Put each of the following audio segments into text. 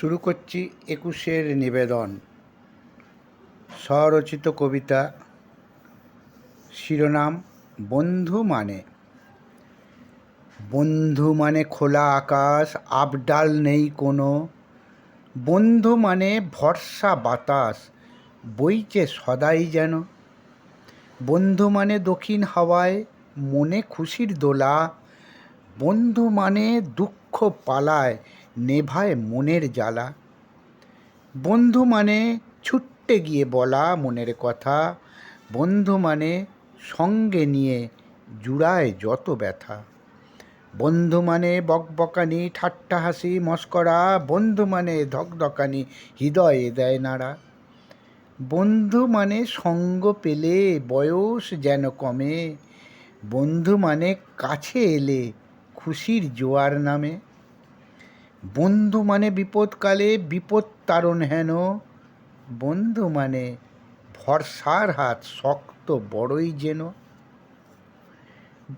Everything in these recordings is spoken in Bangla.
শুরু করছি একুশের নিবেদন। স্বরচিত কবিতা, শিরোনাম বন্ধু মানে। বন্ধু মানে খোলা আকাশ, আবডাল নেই কোনো। বন্ধু মানে ভরসা বাতাস, বইছে সদাই যেন। বন্ধু মানে দক্ষিণ হাওয়ায়, মনে খুশির দোলা। বন্ধু মানে দুঃখ পালায় নেভায় মনের জ্বালা। বন্ধু মানে ছুট্টে গিয়ে বলা মনের কথা। বন্ধু মানে সঙ্গে নিয়ে জুড়ায় যত ব্যথা। বন্ধু মানে বকবকানি, ঠাট্টা হাসি, মস্করা। বন্ধু মানে ধকধকানি, হৃদয়ে দেয় নাড়া। বন্ধু মানে সঙ্গ পেলে বয়স যেন কমে। বন্ধু মানে কাছে এলে খুশির জোয়ার নামে। বন্ধু মানে বিপদকালে বিপদ তারণ হেন। বন্ধু মানে ভরসার হাত শক্ত বড়ই যেন।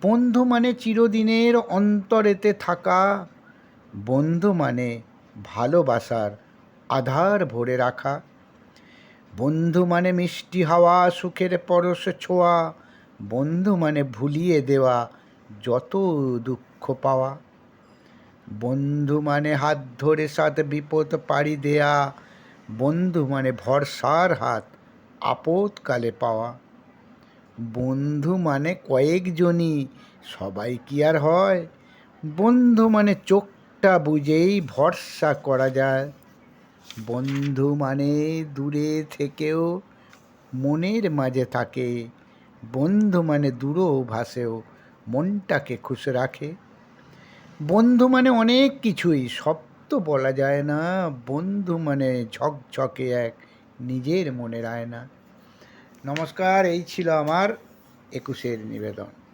বন্ধু মানে চিরদিনের অন্তরেতে থাকা। বন্ধু মানে ভালোবাসার আধার ভরে রাখা। বন্ধু মানে মিষ্টি হাওয়া, সুখের পরশ ছোঁয়া। বন্ধু মানে ভুলিয়ে দেওয়া যত দুঃখ পাওয়া। বন্ধু মানে হাত ধরে সাথে বিপদ পাড়ি দেয়া, বন্ধু মানে ভরসার হাত আপদকালে পাওয়া। বন্ধু মানে কয়েকজনই সবাই কি আর হয়? বন্ধু মানে চোখটা বুঝেই ভরসা করা যায়। বন্ধু মানে দূরে থেকেও মনের মাঝে থাকে। বন্ধু মানে দূরও ভাসেও মনটাকে খুশ রাখে। বন্ধু মানে অনেক কিছুই, সব তো বলা যায় না। বন্ধু মানে ঝকঝকে এক নিজের মনের আয়না। নমস্কার, এই ছিল আমার একুশের নিবেদন।